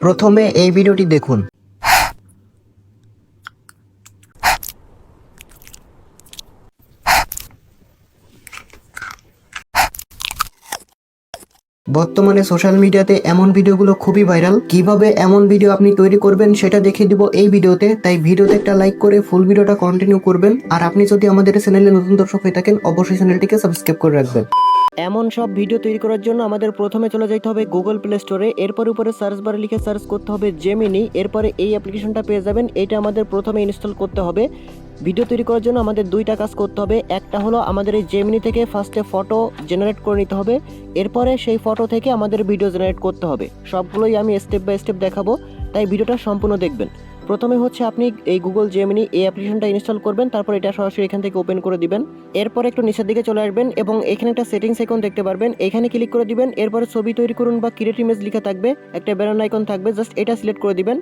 প্রথমে এই ভিডিওটি দেখুন। বর্তমানে সোশ্যাল মিডিয়াতে এমন ভিডিওগুলো খুবই ভাইরাল কীভাবে এমন ভিডিও আপনি তৈরি করবেন সেটা দেখিয়ে দিব এই ভিডিওতে তাই ভিডিওতে একটা লাইক করে ফুল ভিডিওটা কন্টিনিউ করবেন। আর আপনি যদি আমাদের চ্যানেলে নতুন দর্শক হয়ে থাকেন, অবশ্যই চ্যানেলটিকে সাবস্ক্রাইব করে রাখবেন। এমন সব ভিডিও তৈরি করার জন্য আমাদের প্রথমে চলে যেতে হবে গুগল প্লে স্টোরে এরপর উপরে সার্চ বারে লিখে সার্চ করতে হবে জেমিনি এরপরে এই অ্যাপ্লিকেশনটা পেয়ে যাবেন। এটা আমাদের প্রথমে ইনস্টল করতে হবে। ভিডিও তৈরি করার জন্য আমাদের দুইটা কাজ করতে হবে। একটা হলো আমাদের এই জেমিনি থেকে ফার্স্টে ফটো জেনারেট করে নিতে হবে। এরপরে সেই ফটো থেকে আমাদের ভিডিও জেনারেট করতে হবে। সবগুলোই আমি স্টেপ বাই স্টেপ দেখাবো। তাই ভিডিওটা সম্পূর্ণ দেখবেন। প্রথমে হচ্ছে আপনি এই গুগল জেমিনি এই অ্যাপ্লিকেশনটা ইনস্টল করবেন। তারপর এটা সরাসরি এখান থেকে ওপেন করে দিবেন। এরপর একটু নিচের দিকে চলে আসবেন এবং এখানে একটা সেটিংস আইকন দেখতে পারবেন। এখানে ক্লিক করে দিবেন। এরপরে ছবি তৈরি করুন বা ক্রিয়েট ইমেজ লেখা থাকবে। একটা ব্যানার আইকন থাকবে। জাস্ট এটা সিলেক্ট করে দিবেন।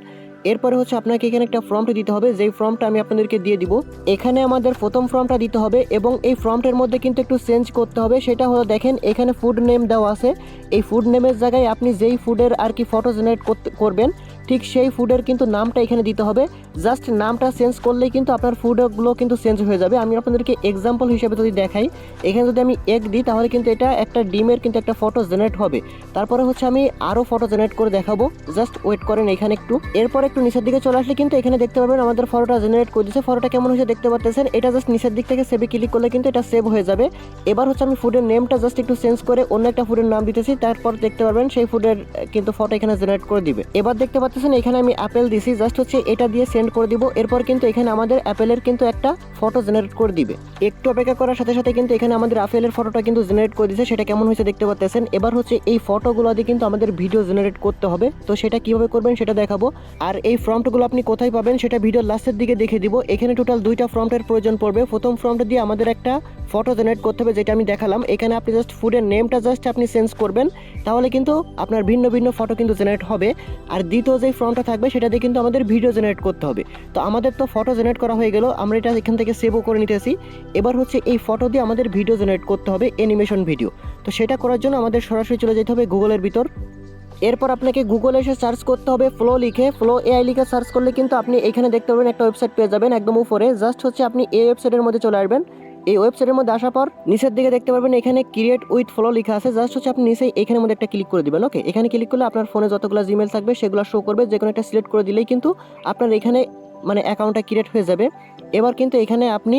এরপরে হচ্ছে আপনাকে এখানে একটা ফর্মটি দিতে হবে, যেই ফর্মটা আমি আপনাদেরকে দিয়ে দিব। এখানে আমাদের প্রথম ফর্মটা দিতে হবে এবং এই ফর্মটার মধ্যে কিন্তু একটু চেঞ্জ করতে হবে, সেটা হলো দেখেন, এখানে ফুড নেম দেওয়া আছে। এই ফুড নেমের জায়গায় আপনি যেই ফুডের আর কি ফটো জেনারেট করবেন ঠিক সেই ফুডের কিন্তু নামটা এখানে দিতে হবে। জাস্ট নামটা চেঞ্জ করলেই কিন্তু আপনার ফুডগুলো কিন্তু চেঞ্জ হয়ে যাবে। আমি আপনাদেরকে এক্সাম্পল হিসেবে যদি দেখাই, এখানে যদি আমি এগ দিই, তাহলে কিন্তু এটা একটা ডিমের কিন্তু একটা ফটো জেনারেট হবে। তারপরে হচ্ছে আমি আরও ফটো জেনারেট করে দেখাবো। জাস্ট ওয়েট করেন এখানে একটু। এরপর একটু নিচের দিকে চলে আসলে কিন্তু এখানে দেখতে পাবেন আমাদের ফটোটা জেনারেট করে দিয়েছে। ফটোটা কেমন হয়েছে দেখতে পাচ্ছেন এটা জাস্ট নিচের দিক থেকে সেভে ক্লিক করলে কিন্তু এটা সেভ হয়ে যাবে। এবার হচ্ছে আমি ফুডের নেমটা জাস্ট একটু চেঞ্জ করে অন্য একটা ফুডের নাম দিতেছি। তারপর দেখতে পারবেন সেই ফুডের কিন্তু ফটো এখানে জেনারেট করে দিবে। এবার দেখতে পাচ্ছেন এখানে আমি অ্যাপেল দিছি জাস্ট হচ্ছে এটা দিয়ে সেন্ড করে দিব। এরপর কিন্তু এখানে আমাদের অ্যাপেলের কিন্তু একটা ফটো জেনারেট করে দিবে। একটু অপেক্ষা করার সাথে সাথে কিন্তু এখানে আমাদের আপেলের ফটোটা কিন্তু জেনারেট করে দিয়েছে সেটা কেমন হয়েছে দেখতে পাচ্ছেন এবার হচ্ছে এই ফটোগুলো দিয়ে কিন্তু আমাদের ভিডিও জেনারেট করতে হবে। তো সেটা কীভাবে করবেন সেটা দেখাবো। আর এই ফর্মটগুলো আপনি কোথায় পাবেন সেটা ভিডিও লাস্টের দিকে দেখে দিব। এখানে টোটাল দুইটা ফর্মটের প্রয়োজন পড়বে। প্রথম ফর্মটা দিয়ে আমাদের একটা ফটো জেনারেট করতে হবে, যেটা আমি দেখালাম। এখানে আপনি জাস্ট ফুডের নেমটা জাস্ট আপনি চেঞ্জ করবেন। তাহলে কিন্তু আপনার ভিন্ন ভিন্ন ফটো কিন্তু জেনারেট হবে। আর দ্বিতীয় যে ফর্মটা থাকবে, সেটা দিয়ে কিন্তু আমাদের ভিডিও জেনারেট করতে হবে। তো আমাদের তো ফটো জেনারেট করা হয়ে গেল, আমরা এটা এখান থেকে সেভও করে নিতেছি। এবার হচ্ছে এই ফটো দিয়ে আমাদের ভিডিও জেনারেট করতে হবে অ্যানিমেশন ভিডিও তো সেটা করার জন্য আমাদের সরাসরি চলে যেতে হবে গুগলের ভিতর। এরপর আপনাকে গুগলে এসে সার্চ করতে হবে ফ্লো লিখে ফ্লো এআই লিখে সার্চ করলে কিন্তু আপনি এখানে দেখতে পাবেন একটা ওয়েবসাইট পেয়ে যাবেন একদম উপরে। জাস্ট হচ্ছে আপনি এই ওয়েবসাইটের মধ্যে চলে আসবেন। এই ওয়েবসাইটের মধ্যে আসার পর নিচের দিকে দেখতে পারবেন এখানে ক্রিয়েট উইথ ফলো লেখা আছে। জাস্ট হচ্ছে আপনি নিচে এখানের মধ্যে একটা ক্লিক করে দিবেন ওকে এখানে ক্লিক করলে আপনার ফোনে যতগুলো জিমেল থাকবে সেগুলো শো করবে যে কোনো একটা সিলেক্ট করে দিলেই কিন্তু আপনার এখানে মানে অ্যাকাউন্টটা ক্রিয়েট হয়ে যাবে। এবার কিন্তু এখানে আপনি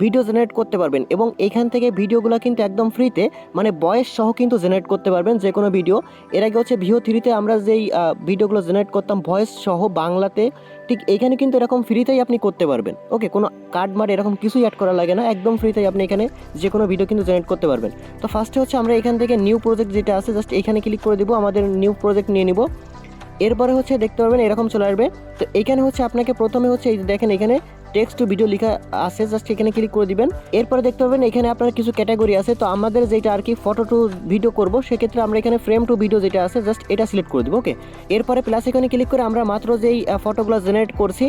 ভিডিও জেনারেট করতে পারবেন এবং এখান থেকে ভিডিওগুলো কিন্তু একদম ফ্রিতে মানে বয়েস সহ কিন্তু জেনারেট করতে পারবেন যে কোনো ভিডিও এর আগে হচ্ছে ভিও থ্রিতে আমরা যেই ভিডিওগুলো জেনারেট করতাম ভয়েস সহ বাংলাতে, ঠিক এখানে কিন্তু এরকম ফ্রিতেই আপনি করতে পারবেন। ওকে কোনো কার্ড মার এরকম কিছুই অ্যাড করা লাগে না, একদম ফ্রিতেই আপনি এখানে যে কোনো ভিডিও কিন্তু জেনারেট করতে পারবেন। তো ফার্স্টে হচ্ছে আমরা এখান থেকে নিউ প্রজেক্ট যেটা আছে জাস্ট এখানে ক্লিক করে দিব, আমাদের নিউ প্রজেক্ট নিয়ে নিব। এরপরে হচ্ছে দেখতে পারবেন এরকম চলে আসবে। তো এখানে হচ্ছে আপনাকে প্রথমে হচ্ছে এই দেখেন এখানে টেক্সট টু ভিডিও লেখা আছে জাস্ট এখানে ক্লিক করে দিবেন। এরপরে দেখতে পাবেন এখানে আপনার কিছু ক্যাটাগরি আছে, তো আমাদের যেটা আর কি ফটো টু ভিডিও করব, সেক্ষেত্রে আমরা এখানে ফ্রেম টু ভিডিও যেটা আছে জাস্ট এটা সিলেক্ট করে দিব ওকে এরপরে প্লাস এখানে ক্লিক করে আমরা মাত্র যেই ফটোগুলো জেনারেট করছি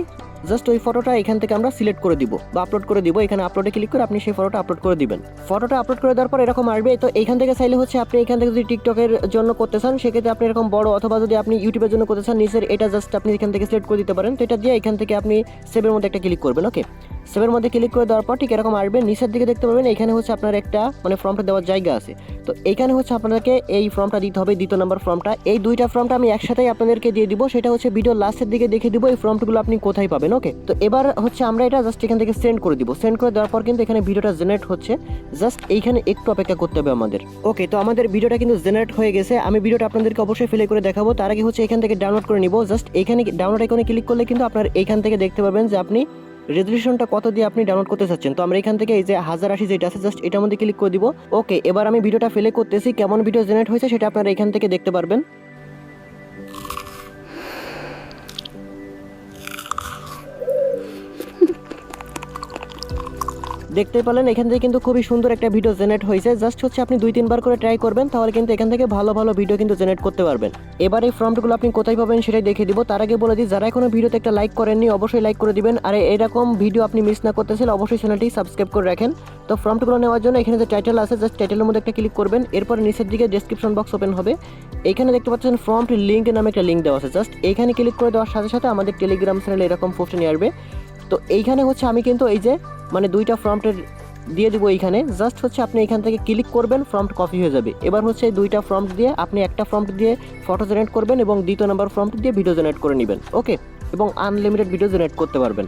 জাস্ট ওই ফটোটা এখান থেকে আমরা সিলেক্ট করে দিব বা আপলোড করে দিব। এখানে আপলোডে ক্লিক করে আপনি সেই ফটোটা আপলোড করে দিবেন। ফটোটা আপলোড করে দেওয়ার পর এরকম আসবে। তো এখান থেকে চাইলে হচ্ছে আপনি এখান থেকে যদি টিকটকের জন্য করতে চান, সেক্ষেত্রে আপনি এরকম বড় অথবা যদি আপনি ইউটিউবের জন্য করতে চান, নিচের এটা জাস্ট আপনি এখান থেকে সিলেক্ট করে দিতে পারেন। তো এটা দিয়ে এখান থেকে আপনি সেভের মধ্যে একটা ক্লিক করবেন ওকে সেভের মধ্যে ক্লিক করে দেওয়ার পর ঠিক এরকম আসবে। নিচের দিকে দেখতে পাবেন এখানে হচ্ছে আপনার একটা মানে ফর্মটা দেওয়ার জায়গা আছে। তো এখানে হচ্ছে আপনাদেরকে এই ফর্মটা দিতে হবে, দ্বিতীয় নম্বর ফর্মটা এই দুইটা ফর্মটা আমি একসাথেই আপনাদেরকে দিয়ে দিব। সেটা হচ্ছে ভিডিও লাস্টের দিকে দেখে দিব, এই ফর্মগুলো আপনি কোথায় পাবেন ওকে তো এবার হচ্ছে আমরা এটা জাস্ট এখান থেকে সেন্ড করে দিব। সেন্ড করে দেওয়ার পর কিন্তু এখানে ভিডিওটা জেনারেট হচ্ছে। জাস্ট এইখানে একটু অপেক্ষা করতে হবে আমাদের। ওকে তো আমাদের ভিডিওটা কিন্তু জেনারেট হয়ে গেছে। আমি ভিডিওটা আপনাদেরকে অবশ্যই ফিলে করে দেখাবো। তার আগে হচ্ছে এখান থেকে ডাউনলোড করে নিব। জাস্ট এখানে ডাউনলোড আইকনে ক্লিক করলে কিন্তু আপনার এইখান থেকে দেখতে পাবেন যে আপনি রেজলিউশনটা কত দিয়ে আপনি ডাউনলোড করতে চাচ্ছেন? তো আমরা এখান থেকে এই যে হাজার আশি যেটা আছে জাস্ট এটার মধ্যে ক্লিক করে দিব। ওকে এবার আমি ভিডিওটা ফেলে করতেছি। কেমন ভিডিও জেনারেট হয়েছে সেটা আপনারা এখান থেকে দেখতে পারবেন। দেখতে পেলেন, এখান থেকে কিন্তু খুবই সুন্দর একটা ভিডিও জেনারেট হয়েছে। জাস্ট হচ্ছে আপনি দুই, তিনবার করে ট্রাই করবেন, তাহলে কিন্তু এখান থেকে ভালো ভালো ভিডিও কিন্তু জেনারেট করতে পারবেন। এবার এই ফর্মগুলো আপনি কোথায় পাবেন সেটাই দেখিয়ে দিব। তার আগে বলে দিই, যারা এখনও ভিডিওতে একটা লাইক করেননি, অবশ্যই লাইক করে দিবেন। আর এরকম ভিডিও আপনি মিস না করতে চাইলে অবশ্যই চ্যানেলটি সাবস্ক্রাইব করে রাখেন। তো ফর্মগুলো নেওয়ার জন্য এখানে যে টাইটেল আছে জাস্ট টাইটেলের মধ্যে একটা ক্লিক করবেন। এরপর নিচের দিকে ডেসক্রিপশন বক্স ওপেন হবে। এখানে দেখতে পাচ্ছেন ফর্ম লিঙ্ক নামে একটা লিঙ্ক দেওয়া আছে। জাস্ট এখানে ক্লিক করে দেওয়ার সাথে সাথে আমাদের টেলিগ্রাম চ্যানেলে এরকম পোস্ট নিয়ে আসবে। তো এইখানে হচ্ছে আমি কিন্তু এই যে মানে দুইটা ফর্মটের দিয়ে দিব এইখানে। জাস্ট হচ্ছে আপনি এখান থেকে ক্লিক করবেন ফর্মট কপি হয়ে যাবে। এবার হচ্ছে এই দুইটা ফর্মট দিয়ে আপনি একটা ফর্মট দিয়ে ফটো জেনারেট করবেন এবং দ্বিতীয় নাম্বার ফর্মট দিয়ে ভিডিও জেনারেট করে নেবেন ওকে এবং আনলিমিটেড ভিডিও জেনারেট করতে পারবেন।